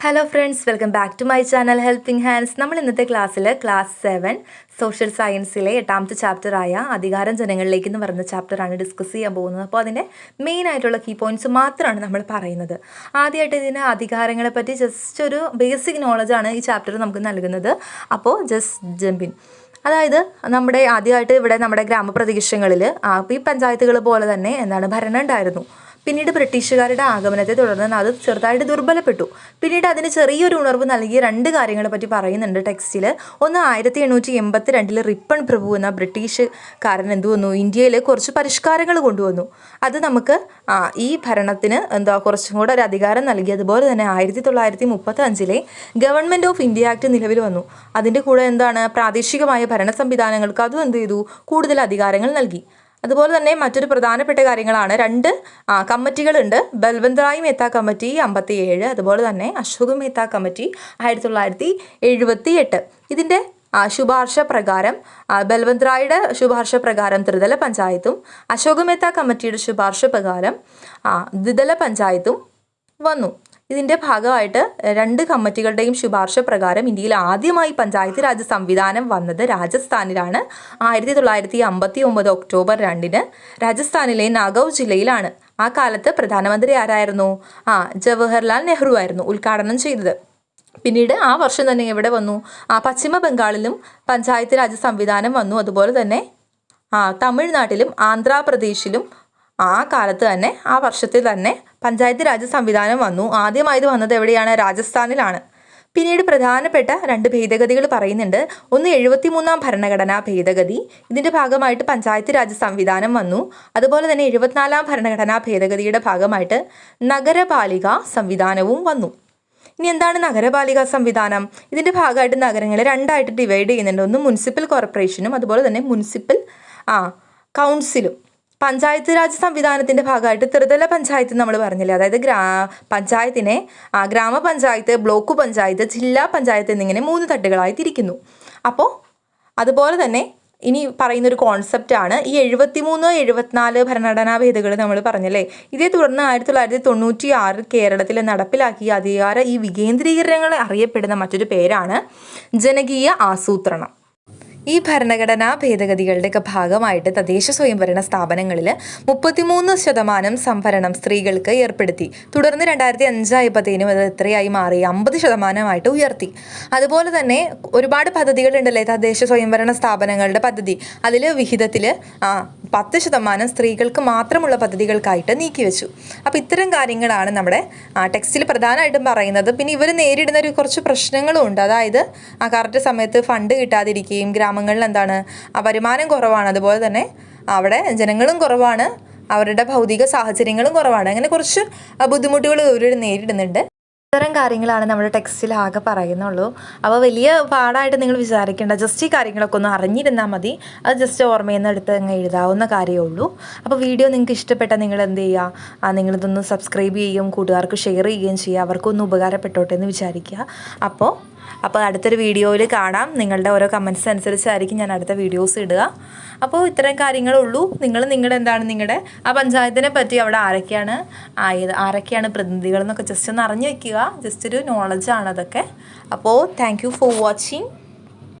Hello friends welcome back to my channel helping hands നമ്മൾ ഇന്നത്തെ ക്ലാസ്സിൽ ക്ലാസ് സെവൻ സോഷ്യൽ സയൻസിലെ എട്ടാമത്തെ ചാപ്റ്ററായ അധികാരം ജനങ്ങളിലേക്ക് എന്ന് പറയുന്ന ചാപ്റ്ററാണ് ഡിസ്കസ് ചെയ്യാൻ പോകുന്നത്. അപ്പോൾ അതിന്റെ മെയിൻ ആയിട്ടുള്ള കീ പോയിന്റ്സ് മാത്രമാണ് നമ്മൾ പറയുന്നത്. ആദ്യമായിട്ട് ഇതിന് അധികാരങ്ങളെ പറ്റി ജസ്റ്റ് ഒരു ബേസിക് നോളജാണ് ഈ ചാപ്റ്റർ നമുക്ക് നൽകുന്നത്. അപ്പോൾ ജസ്റ്റ് ജമ്പിൻ അതായത് നമ്മുടെ ആദ്യമായിട്ട് ഇവിടെ നമ്മുടെ ഗ്രാമപ്രദേശങ്ങളിൽ ഈ പഞ്ചായത്തുകൾ പോലെ തന്നെ എന്താണ് ഭരണം ഉണ്ടായിരുന്നു. പിന്നീട് ബ്രിട്ടീഷുകാരുടെ ആഗമനത്തെ തുടർന്ന് അത് ചെറുതായിട്ട് ദുർബലപ്പെട്ടു. പിന്നീട് അതിന് ചെറിയൊരു ഉണർവ് നൽകിയ രണ്ട് കാര്യങ്ങളെ പറ്റി പറയുന്നുണ്ട് ടെക്സ്റ്റിൽ ഒന്ന് ആയിരത്തി എണ്ണൂറ്റി എൺപത്തി രണ്ടിൽ റിപ്പൺ പ്രഭു എന്ന ബ്രിട്ടീഷുകാരൻ എന്തു വന്നു? ഇന്ത്യയിൽ കുറച്ച് പരിഷ്കാരങ്ങൾ കൊണ്ടുവന്നു. അത് നമുക്ക് ഈ ഭരണത്തിന് എന്താ കുറച്ചും കൂടെ ഒരു അധികാരം നൽകി. അതുപോലെ തന്നെ ആയിരത്തി തൊള്ളായിരത്തി മുപ്പത്തി അഞ്ചിലെ ഗവൺമെന്റ് ഓഫ് ഇന്ത്യ ആക്ട് നിലവിൽ വന്നു. അതിന്റെ കൂടെ എന്താണ് പ്രാദേശികമായ ഭരണ സംവിധാനങ്ങൾക്ക് അതും എന്ത് ചെയ്തു? കൂടുതൽ അധികാരങ്ങൾ നൽകി. അതുപോലെ തന്നെ മറ്റൊരു പ്രധാനപ്പെട്ട കാര്യങ്ങളാണ് രണ്ട് കമ്മിറ്റികളുണ്ട്. ബൽവന്ത് റായ് മേത്ത കമ്മിറ്റി അമ്പത്തി ഏഴ് അതുപോലെ തന്നെ അശോക് മേത്ത കമ്മിറ്റി ആയിരത്തി തൊള്ളായിരത്തി എഴുപത്തി എട്ട് ഇതിന്റെ ശുപാർശ പ്രകാരം ബൽവന്ത് റായുടെ ശുപാർശ പ്രകാരം ത്രിതല പഞ്ചായത്തും അശോക് മേത്ത കമ്മിറ്റിയുടെ ശുപാർശ പ്രകാരം ദ്വിതല പഞ്ചായത്തും വന്നു. ഇതിന്റെ ഭാഗമായിട്ട് രണ്ട് കമ്മിറ്റികളുടെയും ശുപാർശ പ്രകാരം ഇന്ത്യയിൽ ആദ്യമായി പഞ്ചായത്ത് രാജ് സംവിധാനം വന്നത് രാജസ്ഥാനിലാണ്. ആയിരത്തി തൊള്ളായിരത്തി അമ്പത്തി ഒമ്പത് ഒക്ടോബർ രണ്ടിന് രാജസ്ഥാനിലെ നാഗൗ ജില്ലയിലാണ്. ആ കാലത്ത് പ്രധാനമന്ത്രി ആരായിരുന്നു? ആ ജവഹർലാൽ നെഹ്റു ആയിരുന്നു ഉദ്ഘാടനം ചെയ്തത്. പിന്നീട് ആ വർഷം തന്നെ എവിടെ വന്നു? ആ പശ്ചിമ ബംഗാളിലും പഞ്ചായത്ത് രാജ് സംവിധാനം വന്നു. അതുപോലെ തന്നെ ആ തമിഴ്നാട്ടിലും ആന്ധ്രാപ്രദേശിലും ആ കാലത്ത് തന്നെ ആ വർഷത്തിൽ തന്നെ പഞ്ചായത്ത് രാജ് സംവിധാനം വന്നു. ആദ്യമായത് വന്നത് എവിടെയാണ്? രാജസ്ഥാനിലാണ്. പിന്നീട് പ്രധാനപ്പെട്ട രണ്ട് ഭേദഗതികൾ പറയുന്നുണ്ട്. ഒന്ന് എഴുപത്തിമൂന്നാം ഭരണഘടനാ ഭേദഗതി. ഇതിന്റെ ഭാഗമായിട്ട് പഞ്ചായത്ത് രാജ് സംവിധാനം വന്നു. അതുപോലെ തന്നെ എഴുപത്തിനാലാം ഭരണഘടനാ ഭേദഗതിയുടെ ഭാഗമായിട്ട് നഗരപാലിക സംവിധാനവും വന്നു. ഇനി എന്താണ് നഗരപാലിക സംവിധാനം? ഇതിന്റെ ഭാഗമായിട്ട് നഗരങ്ങളെ രണ്ടായിട്ട് ഡിവൈഡ് ചെയ്യുന്നുണ്ട്. ഒന്ന് മുനിസിപ്പൽ കോർപ്പറേഷനും അതുപോലെ തന്നെ മുനിസിപ്പൽ ആ കൗൺസിലും പഞ്ചായത്ത് രാജ് സംവിധാനത്തിന്റെ ഭാഗമായിട്ട് ത്രിതല പഞ്ചായത്ത് നമ്മൾ പറഞ്ഞില്ലേ? അതായത് ഗ്രാ പഞ്ചായത്തിനെ ഗ്രാമപഞ്ചായത്ത് ബ്ലോക്ക് പഞ്ചായത്ത് ജില്ലാ പഞ്ചായത്ത് എന്നിങ്ങനെ മൂന്ന് തട്ടുകളായി തിരിക്കുന്നു. അപ്പോൾ അതുപോലെ തന്നെ ഇനി പറയുന്നൊരു കോൺസെപ്റ്റാണ് ഈ എഴുപത്തിമൂന്ന് എഴുപത്തിനാല് ഭരണഘടനാ ഭേദഗതി നമ്മൾ പറഞ്ഞല്ലേ? ഇതേ തുടർന്ന് ആയിരത്തി തൊള്ളായിരത്തി തൊണ്ണൂറ്റി ആറ് കേരളത്തിൽ നടപ്പിലാക്കിയ അധികാര ഈ വികേന്ദ്രീകരണങ്ങൾ അറിയപ്പെടുന്ന മറ്റൊരു പേരാണ് ജനകീയ ആസൂത്രണം. ഈ ഭരണഘടനാ ഭേദഗതികളുടെയൊക്കെ ഭാഗമായിട്ട് തദ്ദേശ സ്വയംഭരണ സ്ഥാപനങ്ങളിൽ മുപ്പത്തിമൂന്ന് ശതമാനം സംഭരണം സ്ത്രീകൾക്ക് ഏർപ്പെടുത്തി. തുടർന്ന് രണ്ടായിരത്തി അഞ്ചായപ്പോഴത്തേനും അത് എത്രയായി മാറി? അമ്പത് ശതമാനമായിട്ട് ഉയർത്തി. അതുപോലെ തന്നെ ഒരുപാട് പദ്ധതികളുണ്ടല്ലേ തദ്ദേശ സ്വയംഭരണ സ്ഥാപനങ്ങളുടെ പദ്ധതി? അതിൽ വിഹിതത്തിൽ പത്ത് ശതമാനം സ്ത്രീകൾക്ക് മാത്രമുള്ള പദ്ധതികൾക്കായിട്ട് നീക്കിവെച്ചു. അപ്പോൾ ഇത്തരം കാര്യങ്ങളാണ് നമ്മുടെ ടെക്സ്റ്റിൽ പ്രധാനമായിട്ടും പറയുന്നത്. പിന്നെ ഇവർ നേരിടുന്ന ഒരു കുറച്ച് പ്രശ്നങ്ങളും ഉണ്ട്. അതായത് ആ കറക്റ്റ് സമയത്ത് ഫണ്ട് കിട്ടാതിരിക്കുകയും ഗ്രാമങ്ങളിൽ എന്താണ് ആ വരുമാനം കുറവാണ്. അതുപോലെ തന്നെ അവിടെ ജനങ്ങളും കുറവാണ്. അവരുടെ ഭൗതിക സാഹചര്യങ്ങളും കുറവാണ്. അങ്ങനെ കുറച്ച് ബുദ്ധിമുട്ടുകൾ ഇവർ നേരിടുന്നുണ്ട്. ഇത്തരം കാര്യങ്ങളാണ് നമ്മുടെ ടെക്സ്റ്റിൽ ആകെ പറയുന്നുള്ളൂ. അപ്പോൾ വലിയ പാടായിട്ട് നിങ്ങൾ വിചാരിക്കേണ്ട ജസ്റ്റ് ഈ കാര്യങ്ങളൊക്കെ ഒന്ന് അറിഞ്ഞിരുന്നാൽ മതി. അത് ജസ്റ്റ് ഓർമ്മയിൽ നിന്ന് എടുത്ത് അങ്ങ് എഴുതാവുന്ന കാര്യമേ ഉള്ളൂ. അപ്പോൾ വീഡിയോ നിങ്ങൾക്ക് ഇഷ്ടപ്പെട്ടാൽ നിങ്ങൾ എന്ത് ചെയ്യുക? ആ, നിങ്ങളിതൊന്ന് സബ്സ്ക്രൈബ് ചെയ്യുകയും കൂട്ടുകാർക്ക് ഷെയർ ചെയ്യുകയും ചെയ്യുക. അവർക്കൊന്ന് ഉപകാരപ്പെട്ടോട്ടെ എന്ന് വിചാരിക്കുക. അപ്പോൾ അപ്പോൾ അടുത്തൊരു വീഡിയോയിൽ കാണാം. നിങ്ങളുടെ ഓരോ കമന്റ്സ് അനുസരിച്ചായിരിക്കും ഞാൻ അടുത്ത വീഡിയോസ് ഇടുക. അപ്പോൾ ഇത്തരം കാര്യങ്ങളുള്ളൂ. നിങ്ങൾ നിങ്ങളുടെ എന്താണ് നിങ്ങളുടെ ആ പഞ്ചായത്തിനെ പറ്റി അവിടെ ആരൊക്കെയാണ് ആയത് ആരൊക്കെയാണ് പ്രതിനിധികൾ എന്നൊക്കെ ജസ്റ്റ് ഒന്ന് അറിഞ്ഞു വെക്കുക. ജസ്റ്റ് ഒരു നോളജാണ് അതൊക്കെ. അപ്പോൾ താങ്ക് ഫോർ വാച്ചിങ്